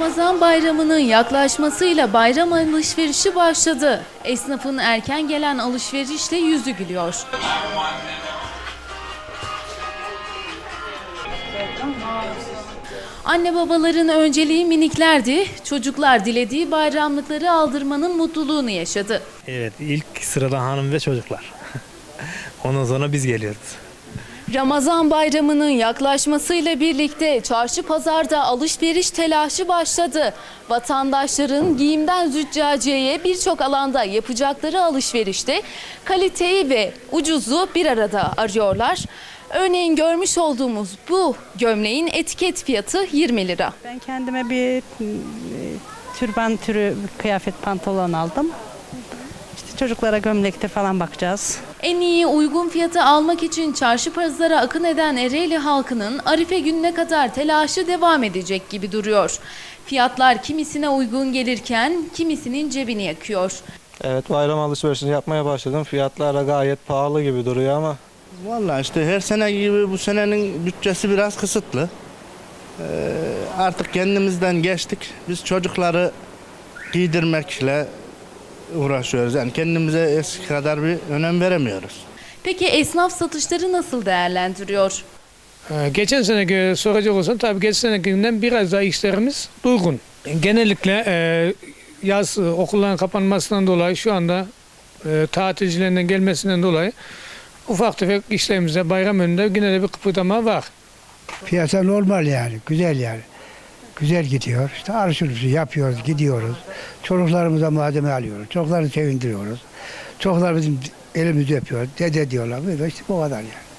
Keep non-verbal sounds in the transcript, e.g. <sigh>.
Ramazan bayramının yaklaşmasıyla bayram alışverişi başladı. Esnafın erken gelen alışverişle yüzü gülüyor. Anne babaların önceliği miniklerdi. Çocuklar dilediği bayramlıkları aldırmanın mutluluğunu yaşadı. Evet ilk sırada hanım ve çocuklar. <laughs> Ondan sonra biz geliyoruz. Ramazan bayramının yaklaşmasıyla birlikte çarşı pazarda alışveriş telaşı başladı. Vatandaşların giyimden züccaciyeye birçok alanda yapacakları alışverişte kaliteyi ve ucuzu bir arada arıyorlar. Örneğin görmüş olduğumuz bu gömleğin etiket fiyatı 20 lira. Ben kendime bir e, türban türü kıyafet pantolon aldım. Çocuklara gömlekte falan bakacağız. En iyi uygun fiyatı almak için çarşı pazara akın eden Ereğli halkının Arife gününe kadar telaşı devam edecek gibi duruyor. Fiyatlar kimisine uygun gelirken kimisinin cebini yakıyor. Evet bayram alışverişini yapmaya başladım. Fiyatlar da gayet pahalı gibi duruyor ama. Vallahi işte her sene gibi bu senenin bütçesi biraz kısıtlı. Ee, artık kendimizden geçtik. Biz çocukları giydirmekle uğraşıyoruz. Yani kendimize eski kadar bir önem veremiyoruz. Peki esnaf satışları nasıl değerlendiriyor? Ee, Geçen seneki soracak olsam tabii geçen senekinden biraz daha işlerimiz durgun. Genellikle e, yaz e, okulların kapanmasından dolayı şu anda e, tatilcilerinin gelmesinden dolayı ufak tefek işlerimizde bayram önünde yine de bir kıpırdama var. Piyasa normal yani, güzel yani. Güzel gidiyor. İşte alışverişi yapıyoruz, gidiyoruz. Çocuklarımıza malzeme alıyoruz. Çocukları sevindiriyoruz. Çocuklar bizim elimizi öpüyor. Dede diyorlar. Böyle işte bu kadar yani.